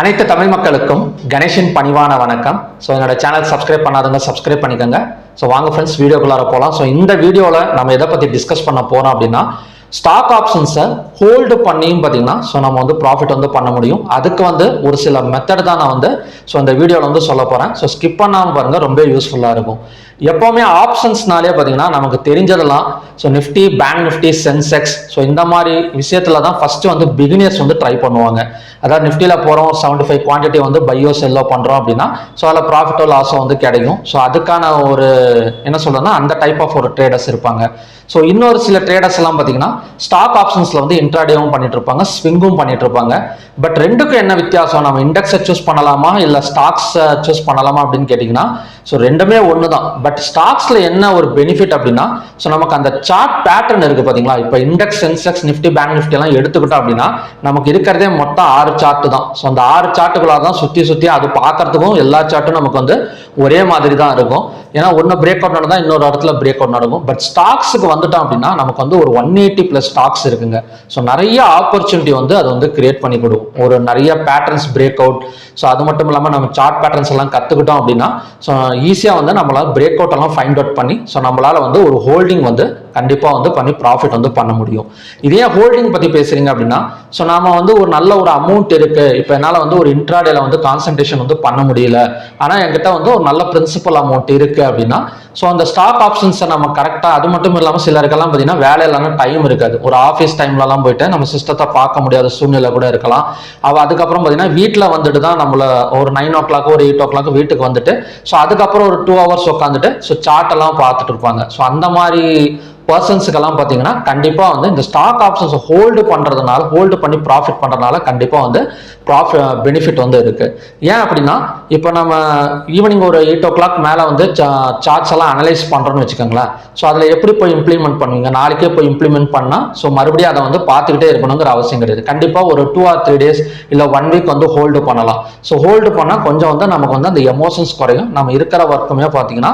அனைத்து தமிழ் மக்களுக்கும் கணேஷின் பணிவான வணக்கம். ஸோ என்னோட சேனல் சப்ஸ்கிரைப் பண்ணாதவங்க சப்ஸ்கிரைப் பண்ணிக்கோங்க. ஸோ வாங்க ஃப்ரெண்ட்ஸ் வீடியோக்குள்ளார போகலாம் ஸோ இந்த வீடியோவில் நம்ம எதை பற்றி டிஸ்கஸ் பண்ண போகிறோம் அப்படின்னா ஸ்டாக் ஆப்ஷன்ஸை ஹோல்டு பண்ணியும் பார்த்தீங்கன்னா ஸோ நம்ம வந்து ப்ராஃபிட் வந்து பண்ண முடியும். அதுக்கு வந்து ஒரு சில மெத்தட் தான் நான் வந்து ஸோ இந்த வீடியோவில் வந்து சொல்ல போகிறேன் ஸோ ஸ்கிப் பண்ணாமல் பாருங்கள் ரொம்ப யூஸ்ஃபுல்லாக இருக்கும். எப்போவுமே ஆப்ஷன்ஸ்னாலே பார்த்தீங்கன்னா நமக்கு தெரிஞ்சதெல்லாம் so Nifty bank Nifty Sensex so இந்த மாதிரி விஷயத்தில் தான் ஃபஸ்ட்டு வந்து பிகினியர்ஸ் வந்து ட்ரை பண்ணுவாங்க. அதாவது நிஃப்டியில் போகிறோம் செவன்டி ஃபைவ் குவான்டிட்டி வந்து பையோ செல்லோ பண்ணுறோம் அப்படின்னா ஸோ அதில் ப்ராஃபிட்டோ லாஸோ வந்து கிடைக்கும். ஸோ அதுக்கான ஒரு என்ன சொல்கிறதுனா அந்த டைப் ஆஃப் ஒரு ட்ரேடர்ஸ் இருப்பாங்க. ஸோ இன்னொரு சில ட்ரேடர்ஸ் எல்லாம் பார்த்தீங்கன்னா ஸ்டாக் ஆப்ஷன்ஸில் வந்து இன்ட்ராடேவும் பண்ணிட்டு இருப்பாங்க ஸ்விங்கும் பண்ணிட்டு இருப்பாங்க பட் ரெண்டுக்கும் என்ன வித்தியாசம்? நம்ம இண்டெக்ஸை சூஸ் பண்ணலாமா? இல்லை ஸ்டாக்ஸை சூஸ் பண்ணலாமா அப்படின்னு கேட்டிங்கன்னா ஸோ ரெண்டுமே ஒன்று தான் பட் ஸ்டாக்ஸில் என்ன ஒரு பெனிஃபிட் அப்படின்னா ஸோ நமக்கு அந்த சார்ட் பேட்டர்ன் இருக்குது பார்த்தீங்களா இப்போ index Sensex Nifty bank Nifty எல்லாம் எடுத்துக்கிட்டோம் அப்படின்னா நமக்கு இருக்கிறதே மொத்தம் ஆறு சார்ட்டு தான். ஸோ அந்த ஆறு சார்ட்டுகளாக தான் சுற்றி சுற்றி அது பார்க்கறதுக்கும் எல்லா சார்ட்டும் நமக்கு வந்து ஒரே மாதிரி தான் இருக்கும். ஏன்னா ஒன்று பிரேக் அவுட் நடந்தால் இன்னொரு இடத்துல பிரேக் அவுட் நடக்கும். பட் ஸ்டாக்ஸுக்கு வந்துட்டோம் அப்படின்னா நமக்கு வந்து ஒரு ஒன் எயிட்டி ப்ளஸ் ஸ்டாக்ஸ் இருக்குங்க. ஸோ நிறைய ஆப்பர்ச்சுனிட்டி வந்து அது வந்து கிரியேட் பண்ணி கொடுக்கும் ஒரு நிறைய பேட்டர்ன்ஸ் பிரேக் அவுட் ஸோ அது மட்டும் இல்லாமல் நம்ம சார்ட் பேட்டர்ன்ஸ் எல்லாம் கற்றுக்கிட்டோம் அப்படின்னா ஸோ ஈஸியாக வந்து நம்மளால் பிரேக் அவுட் எல்லாம் ஃபைண்ட் அவுட் பண்ணி ஸோ நம்மளால் வந்து ஒரு ஹோல்டிங் வந்து கண்டிப்பாக வந்து பண்ணி ப்ராஃபிட் வந்து பண்ண முடியும். இதே ஹோல்டிங் பற்றி பேசுறீங்க அப்படின்னா ஸோ நாம வந்து ஒரு நல்ல ஒரு அமௌண்ட் இருக்கு. இப்போ என்னால் வந்து ஒரு இன்ட்ராடேல வந்து கான்சன்ட்ரேஷன் வந்து பண்ண முடியல. ஆனால் என்கிட்ட வந்து ஒரு நல்ல பிரின்சிபல் அமௌண்ட் இருக்கு அப்படின்னா ஸோ அந்த ஸ்டாக் ஆப்ஷன்ஸை நம்ம கரெக்டாக அது மட்டும் இல்லாமல் சிலருக்கெல்லாம் பார்த்தீங்கன்னா வேலை இல்லாமல் டைம் இருக்காது. ஒரு ஆஃபீஸ் டைம்லலாம் போயிட்டு நம்ம சிஸ்டத்தை பார்க்க முடியாத சூழ்நிலை கூட இருக்கலாம். அவள் அதுக்கப்புறம் பார்த்தீங்கன்னா வீட்டில் வந்துட்டு தான் நம்மள ஒரு நைன் ஓ கிளாக் ஒரு எயிட் ஓ கிளாக் வீட்டுக்கு வந்துட்டு ஸோ அதுக்கப்புறம் ஒரு டூ ஹவர்ஸ் உட்காந்துட்டு ஸோ சார்ட் எல்லாம் பார்த்துட்டு இருப்பாங்க. ஸோ அந்த மாதிரி பர்சன்ஸுக்கெல்லாம் பார்த்தீங்கன்னா கண்டிப்பாக வந்து இந்த ஸ்டாக் ஆப்ஷன்ஸ் ஹோல்டு பண்ணுறதுனால ஹோல்டு பண்ணி ப்ராஃபிட் பண்ணுறதுனால கண்டிப்பாக வந்து ப்ராஃபிட் பெனிஃபிட் வந்து இருக்கு. ஏன் அப்படின்னா இப்போ நம்ம ஈவினிங் ஒரு எயிட் ஓ கிளாக் மேலே வந்து சார்ட்ஸ் எல்லாம் அனலைஸ் பண்ணுறோன்னு வச்சுக்கோங்களேன். ஸோ அதில் எப்படி போய் இம்ப்ளிமெண்ட் பண்ணுவீங்க? நாளைக்கே போய் இம்ப்ளிமெண்ட் பண்ணால் ஸோ மறுபடியும் அதை வந்து பார்த்துக்கிட்டே இருக்கணுங்கிற அவசியம் கிடையாது. கண்டிப்பாக ஒரு டூ ஆர் த்ரீ டேஸ் இல்லை ஒன் வீக் வந்து ஹோல்டு பண்ணலாம். ஸோ ஹோல்டு பண்ணால் கொஞ்சம் வந்து நமக்கு வந்து அந்த எமோஷன்ஸ் குறையும். நம்ம இருக்கிற ஒர்க்குமே பார்த்தீங்கன்னா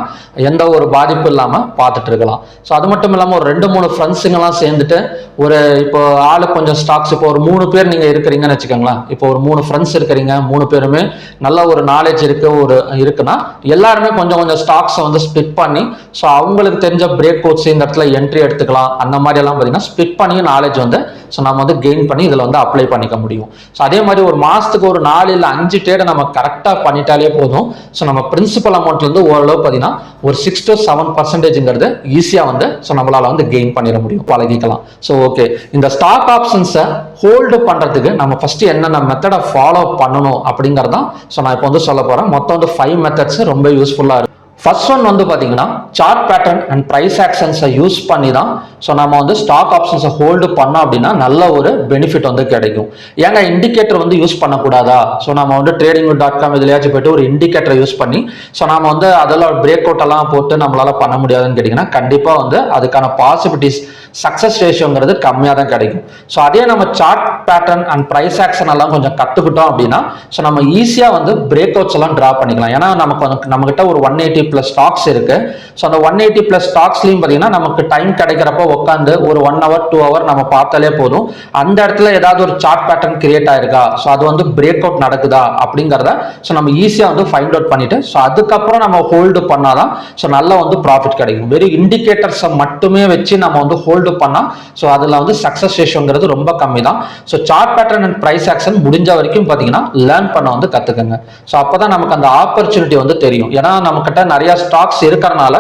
எந்த ஒரு பாதிப்பும் இல்லாமல் பார்த்துட்டு இருக்கலாம். ஸோ அது மட்டும் இல்லாமல் ஒரு ரெண்டு மூணு ஃப்ரெண்ட்ஸுங்கெல்லாம் சேர்ந்துட்டு ஒரு இப்போ ஆளு கொஞ்சம் ஸ்டாக்ஸ் இப்போ ஒரு மூணு பேர் நீங்கள் இருக்கிறீங்கன்னு வச்சுக்கோங்களேன். இப்போ ஒரு மூணு ஃப்ரெண்ட்ஸ் இருக்கிறீங்க மூணு பேருமே நல்ல ஒரு நாலேஜ் இருக்கு ஒரு இருக்குன்னா எல்லாருமே கொஞ்சம் கொஞ்சம் ஸ்டாக்ஸை வந்து ஸ்பிட் பண்ணி ஸோ அவங்களுக்கு தெரிஞ்ச பிரேக் கோட்ஸ் இந்த இடத்துல என்ட்ரி எடுத்துக்கலாம் அந்த மாதிரி எல்லாம் பார்த்தீங்கன்னா ஸ்பிட் பண்ணி நாலேஜ் வந்து ஸோ நம்ம வந்து கெயின் பண்ணி இதில் வந்து அப்ளை பண்ணிக்க முடியும். ஸோ அதே மாதிரி ஒரு மாதத்துக்கு ஒரு நாலு இல்லை அஞ்சு டேடை நம்ம கரெக்டாக பண்ணிட்டாலே போதும். ஸோ நம்ம பிரின்சிபல் அமௌண்ட்லேருந்து ஓரளவு பார்த்தீங்கன்னா ஒரு சிக்ஸ் டு செவன் பர்சன்டேஜ்ங்கிறது ஈஸியாக வந்து ஸோ நம்மளால் வந்து கெயின் பண்ணிட முடியும் பழகிக்கலாம். ஸோ ஓகே இந்த ஸ்டாக் ஆப்ஷன்ஸை ஹோல்டு பண்ணுறதுக்கு நம்ம ஃபஸ்ட்டு என்னென்ன மெத்தடை ஃபாலோ பண்ணணும் அப்படிங்கிறதான் ஸோ நான் இப்போ வந்து சொல்ல போகிறேன் மொத்தம் வந்து ஃபைவ் மெத்தட்ஸ் ரொம்ப யூஸ்ஃபுல்லாக இருக்கும் ஃபர்ஸ்ட் ஒன் வந்து பார்த்தீங்கன்னா சார்ட் பேட்டர்ன் அண்ட் ப்ரைஸ் ஆக்ஷன்ஸை யூஸ் பண்ணி தான் ஸோ நம்ம வந்து ஸ்டாக் ஆப்ஷன்ஸை ஹோல்டு பண்ணோம் அப்படின்னா நல்ல ஒரு பெனிஃபிட் வந்து கிடைக்கும். ஏங்க இண்டிகேட்டர் வந்து யூஸ் பண்ணக்கூடாதா? ஸோ நம்ம வந்து ட்ரேடிங் டாட் காம் இதுலையாச்சும் போயிட்டு ஒரு இண்டிகேட்டரை யூஸ் பண்ணி ஸோ நம்ம வந்து அதெல்லாம் பிரேக் அவுட் எல்லாம் போட்டு நம்மளால் பண்ண முடியாதுன்னு கேட்டிங்கன்னா கண்டிப்பாக வந்து அதுக்கான பாசிபிலிட்டிஸ் சக்ஸஸ் ரேஷியோங்கிறது கம்மியாக தான் கிடைக்கும். ஸோ அதே நம்ம chart pattern and price action எல்லாம் கொஞ்சம் கற்றுக்கிட்டோம் அப்படின்னா ஸோ நம்ம ஈஸியாக வந்து பிரேக் அவுட்ஸ் எல்லாம் ட்ரா பண்ணிக்கலாம். ஏன்னா நமக்கு வந்து நம்மகிட்ட ஒரு ஒன் எயிட்டி ப்ளஸ் ஸ்டாக்ஸ் இருக்கு. ஸோ அந்த ஒன் எயிட்டி ப்ளஸ் ஸ்டாக்ஸ்லையும் பார்த்தீங்கன்னா நமக்கு டைம் கிடைக்கிறப்ப உட்காந்து ஒரு ஒன் ஹவர் டூ ஹவர் நம்ம பார்த்தாலே போதும். அந்த இடத்துல ஏதாவது ஒரு சார்ட் பேட்டர்ன் கிரியேட் ஆயிருக்கா? ஸோ அது வந்து பிரேக் அவுட் நடக்குதா? அப்படிங்கிறத ஸோ நம்ம ஈஸியாக வந்து ஃபைண்ட் அவுட் பண்ணிட்டு ஸோ அதுக்கப்புறம் நம்ம ஹோல்டு பண்ணாதான் ஸோ நல்லா வந்து ப்ராஃபிட் கிடைக்கும். வெறும் இண்டிகேட்டர்ஸை மட்டுமே வச்சு நம்ம வந்து ஹோல்டு பண்ணால் ஸோ அதில் வந்து சக்ஸஸ் ரேஷோங்கிறது ரொம்ப கம்மி தான் so chart pattern and price action முடிஞ்ச வரைக்கும் பார்த்தீங்கன்னா லேர்ன் பண்ண வந்து கற்றுக்குங்க ஸோ அப்போ தான் நமக்கு அந்த ஆப்பர்ச்சுனிட்டி வந்து தெரியும். ஏன்னா நம்மக்கிட்ட நிறைய ஸ்டாக்ஸ் இருக்கிறனால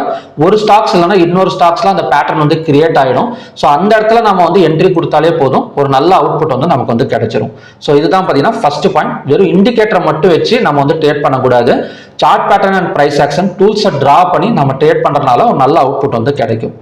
ஒரு ஸ்டாக்ஸ் இல்லைன்னா இன்னொரு ஸ்டாக்ஸ்ல அந்த பேட்டர்ன் வந்து கிரியேட் ஆகிடும் ஸோ அந்த இடத்துல நம்ம வந்து என்ட்ரி கொடுத்தாலே போதும். ஒரு நல்ல அவுட்புட் வந்து நமக்கு வந்து கிடைச்சிரும். ஸோ இதுதான் பார்த்தீங்கன்னா ஃபர்ஸ்ட் பாயிண்ட் வெறும் இண்டிகேட்டரை மட்டும் வச்சு நம்ம வந்து ட்ரேட் பண்ணக்கூடாது. Chart pattern and price action டூல்ஸை draw பண்ணி நம்ம ட்ரேட் பண்ணுறதுனால ஒரு நல்ல அவுட்புட் வந்து கிடைக்கும்.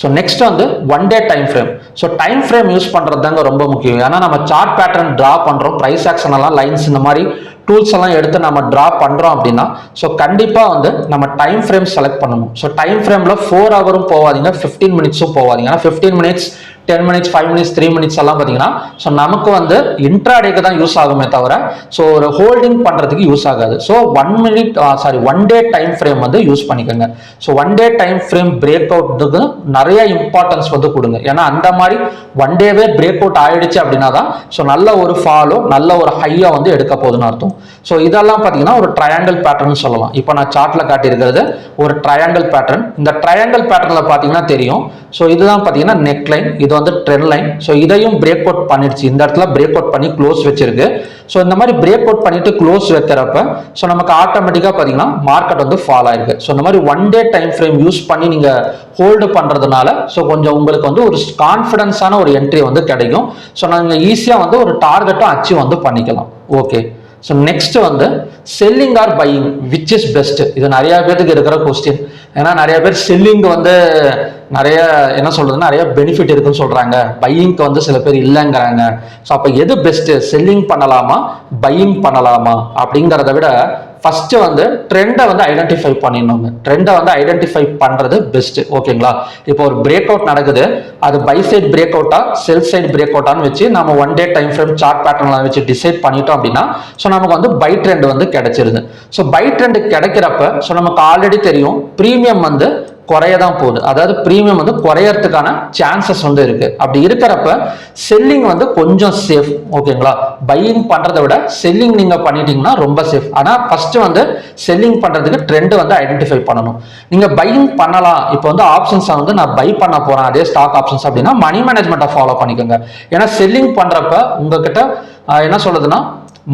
ஸோ நெக்ஸ்ட் வந்து one day time frame so time frame use பண்ணுறது தாங்க ரொம்ப முக்கியம். ஏன்னா நம்ம சார்ட் பேட்டர்ன் ட்ரா பண்ணுறோம் ப்ரைஸ் ஆக்ஷன் எல்லாம் லைன்ஸ் இந்த மாதிரி டூல்ஸ் எல்லாம் எடுத்து நம்ம ட்ரா பண்ணுறோம் அப்படின்னா ஸோ கண்டிப்பாக வந்து நம்ம டைம் ஃப்ரேம் செலக்ட் பண்ணணும். ஸோ டைம் ஃப்ரேமில் ஃபோர் ஹவரும் போகாதீங்க ஃபிஃப்டீன் மினிட்ஸும் போவாதீங்க ஏன்னா fifteen minutes ten minutes five minutes three minutes எல்லாம் பார்த்தீங்கன்னா ஸோ நமக்கு வந்து இன்ட்ராடேக்கு தான் யூஸ் ஆகுமே தவிர ஸோ ஒரு ஹோல்டிங் பண்ணுறதுக்கு யூஸ் ஆகாது. So one minute sorry one day time frame வந்து யூஸ் பண்ணிக்கோங்க. So one day time frame break அவுட்டுக்கு நிறைய இம்பார்ட்டன்ஸ் வந்து கொடுங்க. ஏன்னா அந்த மாதிரி ஒன் டேவே பிரேக் அவுட் ஆயிடுச்சு அப்படின்னா தான் ஸோ நல்ல ஒரு ஃபாலோ நல்ல ஒரு ஹையாக வந்து எடுக்க போகுதுன்னு அர்த்தம். ஸோ இதெல்லாம் பார்த்தீங்கன்னா ஒரு ட்ரையாங்கிள் பேட்டர்ன் சொல்லலாம். இப்போ நான் சார்ட்டில் காட்டியிருக்கிறது ஒரு ட்ரையாங்கிள் பேட்டர்ன் இந்த ட்ரையாங்கிள் பேட்டர்னில் பார்த்தீங்கன்னா தெரியும். ஸோ இதுதான் பார்த்தீங்கன்னா நெக் லைன் இது வந்து ட்ரெண்ட் லைன் ஸோ இதையும் பிரேக் அவுட் பண்ணிடுச்சு. இந்த இடத்துல பிரேக் அவுட் பண்ணி க்ளோஸ் வச்சிருக்கு. ஸோ இந்த மாதிரி பிரேக் அவுட் பண்ணிட்டு க்ளோஸ் வைக்கிறப்ப ஸோ நமக்கு ஆட்டோமேட்டிக்காக பார்த்தீங்கன்னா மார்க்கெட் வந்து ஃபால் ஆயிருக்கு. ஸோ இந்த மாதிரி one day time frame use பண்ணி நீங்கள் ஹோல்டு பண்ணுறதுனால ஸோ கொஞ்சம் உங்களுக்கு வந்து ஒரு கான்ஃபிடன்ஸான ஒரு என்ட்ரி வந்து கிடைக்கும். ஸோ நாங்கள் ஈஸியாக வந்து ஒரு டார்கெட்டும் அச்சீவ் வந்து பண்ணிக்கலாம். ஓகே ஸோ நெக்ஸ்ட் வந்து selling or buying which is best இது நிறைய பேருக்கு இருக்கிற கொஸ்டின் ஏன்னா நிறைய பேர் செல்லிங் வந்து நிறைய என்ன சொல்றதுன்னா நிறைய பெனிஃபிட் இருக்குன்னு சொல்றாங்க. பையிங்க்கு வந்து சில பேர் இல்லைங்கிறாங்க. ஸோ அப்போ எது பெஸ்ட் செல்லிங் பண்ணலாமா? பையிங் பண்ணலாமா? அப்படிங்கிறத விட ஃபர்ஸ்ட் வந்து ட்ரெண்டை வந்து ஐடென்டிஃபை பண்ணிடணுங்க. ட்ரெண்டை வந்து ஐடென்டிஃபை பண்றது பெஸ்ட் ஓகேங்களா இப்போ ஒரு பிரேக் அவுட் நடக்குது. அது பை சைட் பிரேக் அவுட்டா செல் சைட் பிரேக் அவுட்டான்னு வச்சு நம்ம one day time frame chart பேட்டர்ன்லாம் வச்சு டிசைட் பண்ணிட்டோம் அப்படின்னா ஸோ நமக்கு வந்து பை ட்ரெண்ட் வந்து கிடைச்சிருது. ஸோ பை ட்ரெண்ட் கிடைக்கிறப்ப ஸோ நமக்கு ஆல்ரெடி தெரியும். ப்ரீமியம் வந்து குறைய தான் போகுது. அதாவது ப்ரீமியம் வந்து குறையறதுக்கான சான்சஸ் வந்து இருக்கு. அப்படி இருக்கிறப்ப செல்லிங் வந்து கொஞ்சம் சேஃப் ஓகேங்களா பையிங் பண்றதை விட செல்லிங் நீங்க பண்ணிட்டீங்கன்னா ரொம்ப சேஃப் ஆனா ஃபர்ஸ்ட் வந்து செல்லிங் பண்றதுக்கு ட்ரெண்ட் வந்து ஐடென்டிஃபை பண்ணணும். நீங்க பையிங் பண்ணலாம். இப்போ வந்து ஆப்ஷன்ஸை வந்து நான் பை பண்ண போறேன். அதே ஸ்டாக் ஆப்ஷன்ஸ் அப்படின்னா மணி மேனேஜ்மெண்ட்டை ஃபாலோ பண்ணிக்கோங்க. ஏன்னா செல்லிங் பண்றப்ப உங்ககிட்ட என்ன சொல்றதுன்னா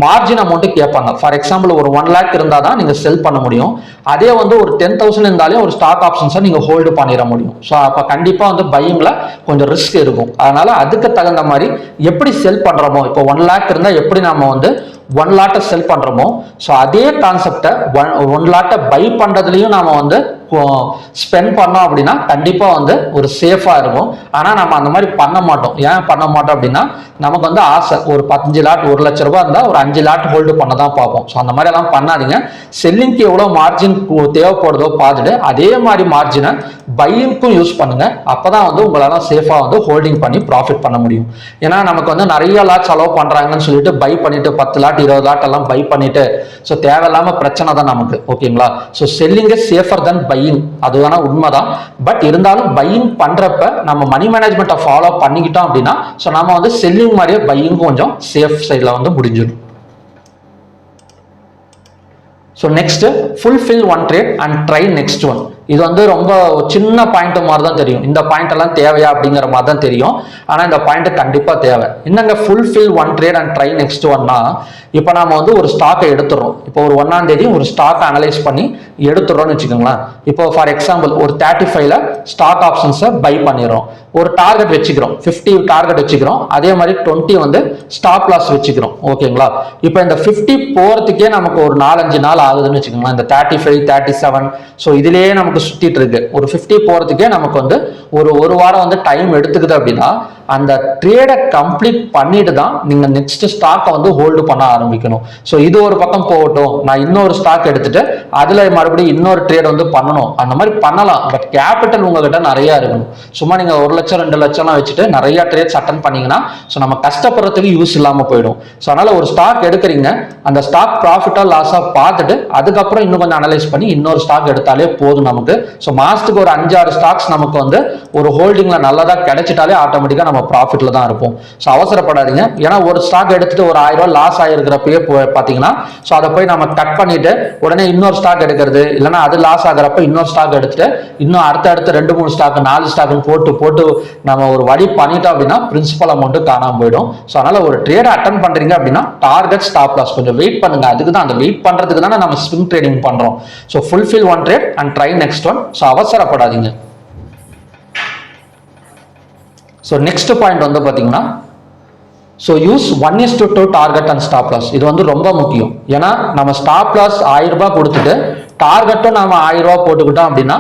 மார்ஜின் அமௌண்ட்டு கேட்பாங்க. ஃபார் எக்ஸாம்பிள் ஒரு ஒன் லேக் இருந்தால் தான் நீங்கள் செல் பண்ண முடியும். அதே வந்து ஒரு டென் தௌசண்ட் இருந்தாலே ஒரு ஸ்டாக் ஆப்ஷன்ஸை நீங்கள் ஹோல்டு பண்ணிட முடியும். ஸோ அப்போ கண்டிப்பாக வந்து பையிங்கில் கொஞ்சம் ரிஸ்க் இருக்கும். அதனால அதுக்கு தகுந்த மாதிரி எப்படி செல் பண்ணுறோமோ இப்போ ஒன் லேக் இருந்தால் எப்படி நம்ம வந்து ஒன் லாட்டை செல் பண்ணுறோமோ ஸோ அதே கான்செப்டை ஒன் ஒன் லாட்டை பை பண்ணுறதுலையும் நாம் வந்து ஸ்பெண்ட் பண்ணோம் அப்படின்னா கண்டிப்பாக வந்து ஒரு சேஃபாக இருக்கும். ஆனால் நம்ம அந்த மாதிரி பண்ண மாட்டோம். ஏன் பண்ண மாட்டோம் அப்படின்னா நமக்கு வந்து ஆசை. ஒரு பத்தஞ்சு லாட் ஒரு லட்ச ரூபா இருந்தால் ஒரு அஞ்சு லாட் ஹோல்டு பண்ண தான் பார்ப்போம். ஸோ அந்த மாதிரி எல்லாம் பண்ணாதீங்க. செல்லிங்க்கு எவ்வளோ மார்ஜின் தேவைப்படுதோ பார்த்துட்டு அதே மாதிரி மார்ஜினை பையிங்க்கும் யூஸ் பண்ணுங்கள் அப்போ தான் வந்து உங்களால் சேஃபாக வந்து ஹோல்டிங் பண்ணி ப்ராஃபிட் பண்ண முடியும். ஏன்னா நமக்கு வந்து நிறைய லாட் செலவு பண்ணுறாங்கன்னு சொல்லிட்டு பை பண்ணிட்டு பத்து லாட் இருபது லாட் எல்லாம் பை பண்ணிட்டு ஸோ தேவையில்லாமல் பிரச்சனை தான் நமக்கு. ஓகேங்களா ஸோ செல்லிங்கை சேஃபர் than பை பையின். வேணா உண்மைதான். பட் இருந்தாலும் பையின் பண்றப்ப நம்ம மணி மேனேஜ்மெண்ட்டை ஃபாலோ பண்ணிக்கிட்டோம் அப்படின்னா ஸோ நம்ம வந்து செல்லிங் மாதிரியே பையிங் கொஞ்சம் சேஃப் சைடில் வந்து முடிஞ்சிடும். So next fulfil one trade and try next one இது வந்து ரொம்ப ஒரு சின்ன பாயிண்ட் மாதிரி தான் தெரியும். இந்த பாயிண்ட் எல்லாம் தேவையா அப்படிங்கிற மாதிரி தான் தெரியும். ஆனால் இந்த பாயிண்ட் கண்டிப்பாக தேவை. என்னங்க fulfil one trade and try next ஒன்னா இப்போ நாம வந்து ஒரு ஸ்டாக்கை எடுத்துடுறோம். இப்போ ஒரு ஒன்னாம் தேதி ஒரு ஸ்டாக்கை அனலைஸ் பண்ணி எடுத்துடுறோம்னு வச்சுக்கோங்களேன். இப்போ ஃபார் எக்ஸாம்பிள் ஒரு தேர்ட்டி ஃபைவ்ல ஸ்டாக் ஆப்ஷன்ஸை பை பண்ணிடுறோம். ஒரு டார்கெட் வச்சுக்கிறோம். ஃபிஃப்டி டார்கெட் வச்சுக்கிறோம். அதே மாதிரி டுவெண்ட்டி வந்து ஸ்டாப் லாஸ் வச்சுக்கிறோம். ஓகேங்களா? இப்போ இந்த ஃபிஃப்டி போகிறதுக்கே நமக்கு ஒரு நாலஞ்சு நாள் ஆகுதுன்னு வச்சுக்கோங்களேன். இந்த thirty five thirty seven so இதுலேயே நமக்கு சுற்றிட்டு இருக்கு. ஒரு ஃபிஃப்டி போகிறதுக்கே நமக்கு வந்து ஒரு ஒரு வாரம் வந்து டைம் எடுத்துக்குது அப்படின்னா அந்த ட்ரேடை கம்ப்ளீட் பண்ணிட்டு தான் நீங்கள் நெக்ஸ்ட் ஸ்டாக்கை வந்து ஹோல்டு பண்ண ஆரம்பிக்கணும். ஸோ இது ஒரு பக்கம் போகட்டும். நான் இன்னொரு ஸ்டாக் எடுத்துட்டு அதில் மறுபடியும் இன்னொரு ட்ரேட் வந்து பண்ணணும். அந்த மாதிரி பண்ணலாம். பட் கேபிட்டல் உங்ககிட்ட நிறைய இருக்கணும். சும்மா நீங்கள் ஒரு லட்சம் ரெண்டு லட்சம்லாம் வச்சுட்டு நிறைய ட்ரேட்ஸ் அட்டன் பண்ணீங்கன்னா ஸோ நம்ம கஷ்டப்படுறதுக்கு யூஸ் இல்லாமல் போயிடும். ஸோ அதனால ஒரு ஸ்டாக் எடுக்கிறீங்க. அந்த ஸ்டாக் ப்ராஃபிட்டாக லாஸாக பார்த்துட்டு அதுக்கப்புறம் இன்னும் கொஞ்சம் அனலைஸ் பண்ணி இன்னொரு ஸ்டாக் எடுத்தாலே போதும் நமக்கு. ஸோ மாசத்துக்கு ஒரு அஞ்சாறு ஸ்டாக்ஸ் நமக்கு வந்து ஒரு ஹோல்டிங்ல நல்லதா கிடைச்சிட்டாலே ஆட்டோமேட்டிக்காக நம்ம ப்ராஃபிட்ல தான் இருப்போம். ஸோ அவசரப்படாதீங்க. ஏன்னா ஒரு ஸ்டாக் எடுத்துட்டு ஒரு ஆயிரம் ரூபா லாஸ் ஆகிருக்கிறப்பயே பார்த்தீங்கன்னா ஸோ அதை போய் நம்ம கட் பண்ணிட்டு உடனே இன்னொரு ஸ்டாக் எடுக்கிறது இல்லைன்னா அது லாஸ் ஆகிறப்ப இன்னொரு ஸ்டாக் எடுத்துட்டு இன்னும் அடுத்த அடுத்த ரெண்டு மூணு ஸ்டாக் நாலு ஸ்டாக்னு போட்டு போட்டு நம்ம ஒரு வழி பண்ணிட்டோம் அப்படின்னா பிரின்சிபல் அமௌண்ட் காணாமல் போயிடும். ஸோ அதனால ஒரு ட்ரேட் அட்டன் பண்றீங்க அப்படின்னா டார்கெட் ஸ்டாப் லாஸ் கொஞ்சம் வெயிட் பண்ணுங்க. அதுக்கு தான் அந்த வெயிட் பண்றதுக்கு தானே நம்ம ஸ்விங் ட்ரேடிங் பண்ணுறோம் so fulfil one trade and try next one so அவசரப்படாதீங்க. ஸோ நெக்ஸ்ட் பாயிண்ட் வந்து பார்த்தீங்கன்னா so use one is to two target and stop loss இது வந்து ரொம்ப முக்கியம். ஏன்னா நம்ம ஸ்டாப் லாஸ் ஆயிரம் ரூபாய் கொடுத்துட்டு டார்கெட்டும் நம்ம ஆயிரம் ரூபா போட்டுக்கிட்டோம் அப்படின்னா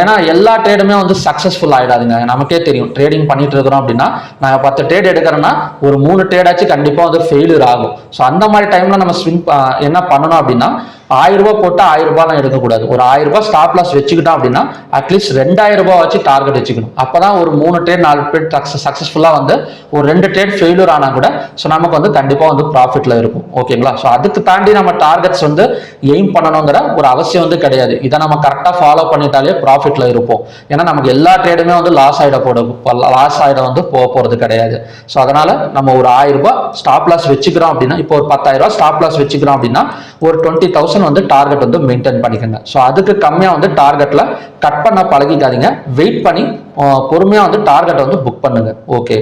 ஏன்னா எல்லா ட்ரேடுமே வந்து சக்ஸஸ்ஃபுல் ஆயிடாதுங்க. நமக்கே தெரியும். ட்ரேடிங் பண்ணிட்டு இருக்கிறோம் அப்படின்னா நாங்கள் பத்து ட்ரேட் எடுக்கிறோன்னா ஒரு மூணு ட்ரேடாச்சும் கண்டிப்பாக வந்து ஃபெயிலியர் ஆகும். ஸோ அந்த மாதிரி டைம்ல நம்ம ஸ்விங் என்ன பண்ணணும் அப்படின்னா ஆயிரம் ரூபாய் போட்டு ஆயிரம் ரூபாய்லாம் எடுக்கக்கூடாது. ஒரு ஆயிரம் ரூபாய் ஸ்டாப் லாஸ் வச்சுக்கிட்டோம் அப்படின்னா அட்லீஸ்ட் ரெண்டாயிரம் ரூபாய் வச்சு டார்கெட் வச்சுக்கணும். அப்பதான் ஒரு மூணு ட்ரேட் நாலு ட்ரேட் சக்ஸஸ்ஃபுல்லாக வந்து ஒரு ரெண்டு ட்ரேட் ஃபெயிலியர் ஆனால் கூட ஸோ நமக்கு வந்து கண்டிப்பாக வந்து ப்ராஃபிட்ல இருக்கும். ஓகேங்களா ஸோ அதுக்கு தாண்டி நம்ம டார்கெட்ஸ் வந்து எய்ம் பண்ணணுங்கிற ஒரு அவசியம் வந்து கிடையாது. இதை நம்ம கரெக்டாக ஃபாலோ பண்ணிட்டாலே ப்ராஃபிட்ல இருப்போம். ஏன்னா நமக்கு எல்லா ட்ரேடுமே வந்து லாஸ் ஆகிட போட லாஸ் ஆகிட வந்து போக போகிறது கிடையாது. ஸோ அதனால நம்ம ஒரு ஆயிரம் ரூபாய் ஸ்டாப் லாஸ் வச்சுக்கிறோம் அப்படின்னா இப்போ ஒரு பத்தாயிரம் ரூபாய் ஸ்டாப் லாஸ் வச்சுக்கிறோம் அப்படின்னா ஒரு டுவெண்ட்டி தௌசண்ட் வந்து டார்கெட் வந்து மெயின்டைன் பண்ணிக்கோங்க. ஸோ அதுக்கு கம்மியாக வந்து டார்கெட்டில் கட் பண்ண பழகிக்காதீங்க. வெயிட் பண்ணி பொறுமையாக வந்து டார்கெட்டை வந்து புக் பண்ணுங்க. ஓகே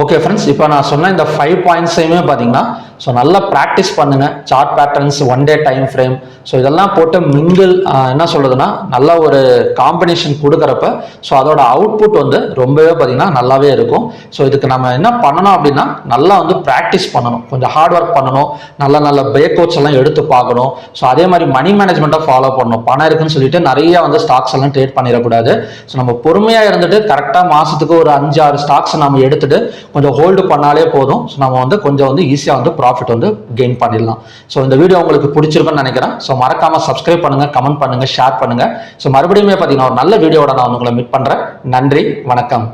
ஓகே ஃப்ரெண்ட்ஸ் இப்போ நான் சொன்ன இந்த ஃபைவ் பாயிண்ட்ஸையுமே பார்த்தீங்கன்னா ஸோ நல்லா ப்ராக்டிஸ் பண்ணுங்க. Chart patterns one day time frame so இதெல்லாம் போட்டு மிங்கிள் என்ன சொல்கிறதுனா நல்ல ஒரு காம்பினேஷன் கொடுக்குறப்ப ஸோ அதோட அவுட்புட் வந்து ரொம்பவே பார்த்தீங்கன்னா நல்லாவே இருக்கும். ஸோ இதுக்கு நம்ம என்ன பண்ணணும் அப்படின்னா நல்லா வந்து ப்ராக்டிஸ் பண்ணணும். கொஞ்சம் ஹார்ட் ஒர்க் பண்ணணும். நல்ல நல்ல பிரேக் அவுட்ஸ் எல்லாம் எடுத்து பார்க்கணும். ஸோ அதே மாதிரி மணி மேனேஜ்மெண்ட்டை ஃபாலோ பண்ணணும். பணம் இருக்குன்னு சொல்லிட்டு நிறைய வந்து ஸ்டாக்ஸ் எல்லாம் ட்ரேட் பண்ணிடக்கூடாது. ஸோ நம்ம பொறுமையாக இருந்துட்டு கரெக்டாக மாதத்துக்கு ஒரு அஞ்சு ஆறு ஸ்டாக்ஸ் நம்ம எடுத்துட்டு கொஞ்சம் ஹோல்டு பண்ணாலே போதும். ஸோ நம்ம வந்து கொஞ்சம் வந்து ஈஸியாக வந்து ப்ராஃபிட் வந்து கெயின் பண்ணிடலாம். ஸோ இந்த வீடியோ உங்களுக்கு பிடிச்சிருக்குன்னு நினைக்கிறேன். ஸோ மறக்காமல் சப்ஸ்கிரைப் பண்ணுங்க கமெண்ட் பண்ணுங்கள் ஷேர் பண்ணுங்கள் ஸோ மறுபடியுமே பார்த்தீங்கன்னா ஒரு நல்ல வீடியோட நான் உங்களை மீட் பண்ணுறேன் நன்றி வணக்கம்.